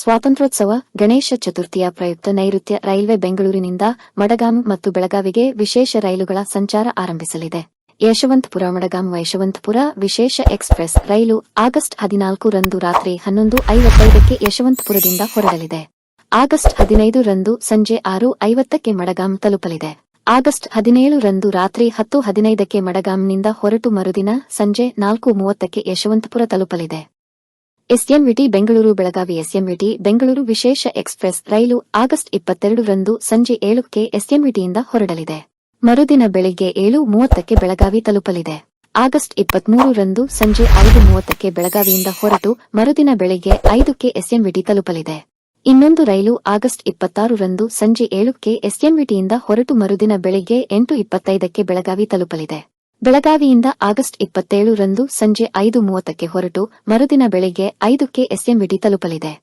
ಸ್ವಾತಂತ್ರ್ಯೋತ್ಸವ, ಗಣೇಶ ಚತುರ್ಥಿಯ ಪ್ರಯುಕ್ತ ನೈಋತ್ಯ ರೈಲ್ವೆ ಬೆಂಗಳೂರಿನಿಂದ ಮಡಗಾಂ ಮತ್ತು ಬೆಳಗಾವಿಗೆ ವಿಶೇಷ ರೈಲುಗಳ ಸಂಚಾರ ಆರಂಭಿಸಲಿದೆ. ಯಶವಂತಪುರ, ಮಡಗಾಂ, ಯಶವಂತಪುರ ವಿಶೇಷ ಎಕ್ಸ್ಪ್ರೆಸ್ ರೈಲು ಆಗಸ್ಟ್ ಹದಿನಾಲ್ಕು ರಂದು ರಾತ್ರಿ ಹನ್ನೊಂದು ಐವತ್ತೈದಕ್ಕೆ ಯಶವಂತಪುರದಿಂದ ಹೊರಡಲಿದೆ. ಆಗಸ್ಟ್ ಹದಿನೈದು ರಂದು ಸಂಜೆ ಆರು ಐವತ್ತಕ್ಕೆ ಮಡಗಾಂ ತಲುಪಲಿದೆ. ಆಗಸ್ಟ್ ಹದಿನೇಳು ರಂದು ರಾತ್ರಿ ಹತ್ತು ಹದಿನೈದಕ್ಕೆ ಮಡಗಾಂನಿಂದ ಹೊರಟು ಮರುದಿನ ಸಂಜೆ ನಾಲ್ಕು ಮೂವತ್ತಕ್ಕೆ ಯಶವಂತಪುರ ತಲುಪಲಿದೆ. ಎಸ್ಎಂವಿಟಿ ಬೆಂಗಳೂರು ಬೆಳಗಾವಿ ಎಸ್ಎಂವಿಟಿ ಬೆಂಗಳೂರು ವಿಶೇಷ ಎಕ್ಸ್ಪ್ರೆಸ್ ರೈಲು ಆಗಸ್ಟ್ ಇಪ್ಪತ್ತೆರಡರಂದು ಸಂಜೆ ಏಳಕ್ಕೆ ಎಸ್ಎಂವಿಟಿಯಿಂದ ಹೊರಡಲಿದೆ. ಮರುದಿನ ಬೆಳಿಗ್ಗೆ ಏಳು ಮೂವತ್ತಕ್ಕೆ ಬೆಳಗಾವಿ ತಲುಪಲಿದೆ. ಆಗಸ್ಟ್ ಇಪ್ಪತ್ಮೂರರಂದು ಸಂಜೆ ಐದು ಮೂವತ್ತಕ್ಕೆ ಬೆಳಗಾವಿಯಿಂದ ಹೊರಟು ಮರುದಿನ ಬೆಳಿಗ್ಗೆ ಐದಕ್ಕೆ ಎಸ್ಎಂವಿಟಿ ತಲುಪಲಿದೆ. ಇನ್ನೊಂದು ರೈಲು ಆಗಸ್ಟ್ ಇಪ್ಪತ್ತಾರರಂದು ಸಂಜೆ ಏಳಕ್ಕೆ ಎಸ್ಎಂವಿಟಿಯಿಂದ ಹೊರಟು ಮರುದಿನ ಬೆಳಿಗ್ಗೆ ಎಂಟು ಇಪ್ಪತ್ತೈದಕ್ಕೆ ಬೆಳಗಾವಿ ತಲುಪಲಿದೆ. ಬೆಳಗಾವಿಯಿಂದ ಆಗಸ್ಟ್ ಇಪ್ಪತ್ತೇಳು ರಂದು ಸಂಜೆ ಐದು ಮೂವತ್ತಕ್ಕೆ ಹೊರಟು ಮರುದಿನ ಬೆಳಿಗ್ಗೆ ಐದಕ್ಕೆ ಎಸ್ಎಂಬಿಡಿ ತಲುಪಲಿದೆ.